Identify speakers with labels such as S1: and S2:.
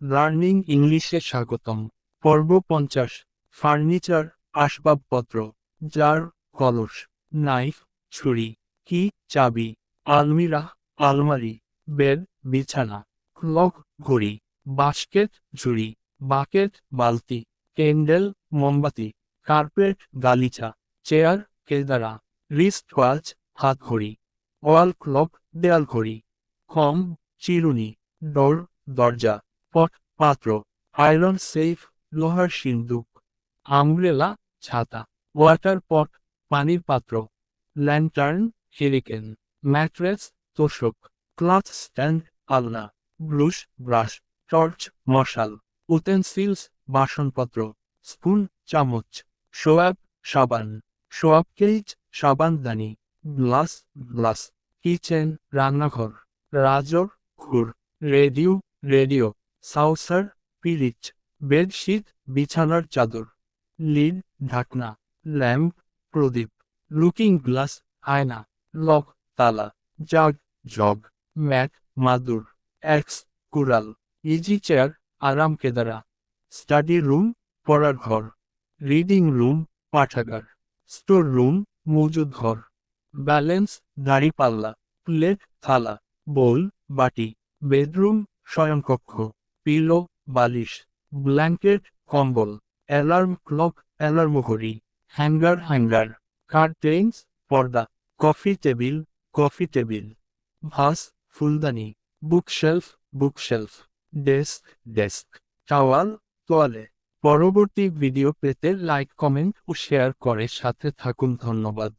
S1: Learning ইংলিশে স্বাগতম। পর্ব পঞ্চাশ, ফার্নিচার, আসবাবপত্র, জার, কলস, নাইফ, ছুরি, কি, চাবি, আলমিরা, আলমারি বেড বিছানা, ক্লক, ঘড়ি, বাস্কেট, ঝুড়ি, বাকেট, বালতি, ক্যান্ডেল, মোমবাতি, কার্পেট, গালিচা, চেয়ার, কেদারা রিস্ট ওয়াচ হাত ঘড়ি ওয়াল ক্লক দেয়াল ঘড়ি কম, চিরুনি, ডোর, দরজা। পট পাত্র, আয়রন সেফ, লোহার সিন্দুক, আমব্রেলা, ছাতা, ওয়াটার পট, পানির পাত্র, ল্যান্টার্ন, হেরিকেন, ম্যাট্রেস, তোষক, ক্লথ স্ট্যান্ড, আলনা, ব্রুশ, ব্রাশ, টর্চ, মশাল, উটেন্সিলস, বাসনপত্র, স্পুন, চামচ সোয়াব সাবান সোয়াব কেজ সাবানদানি গ্লাস গ্লাস, কিচেন, রান্নাঘর, রাজর খুর রেডিও রেডিও সাউসার, পিরিচ, বেডশিট, বিছানার চাদর, লিড, ঢাকনা, ল্যাম্প, প্রদীপ, লুকিং গ্লাস, আয়না, লক, তালা, জাগ, জগ, ম্যাট, মাদুর, এক্স, কুড়াল, ইজি চেয়ার, আরাম কেদারা, স্টাডি রুম, পড়ার ঘর, রিডিং রুম, পাঠাগার, স্টোর রুম, মজুদ ঘর, ব্যালেন্স, দাড়িপাল্লা, প্লেট, থালা, বোল, বাটি, বেডরুম, শয়নকক্ষ। পিলো, বালিশ, ব্ল্যাঙ্কেট, কম্বল, অ্যালার্ম ক্লক, অ্যালার্ম ঘড়ি, হ্যাঙ্গার হ্যাঙ্গার কার্টেন্স পর্দা, coffee table coffee table, vase, ফুলদানি, bookshelf bookshelf, desk desk, towel, তোয়ালে। পরবর্তী ভিডিও পেতে লাইক, কমেন্ট ও শেয়ার করে সাথে থাকুন। ধন্যবাদ।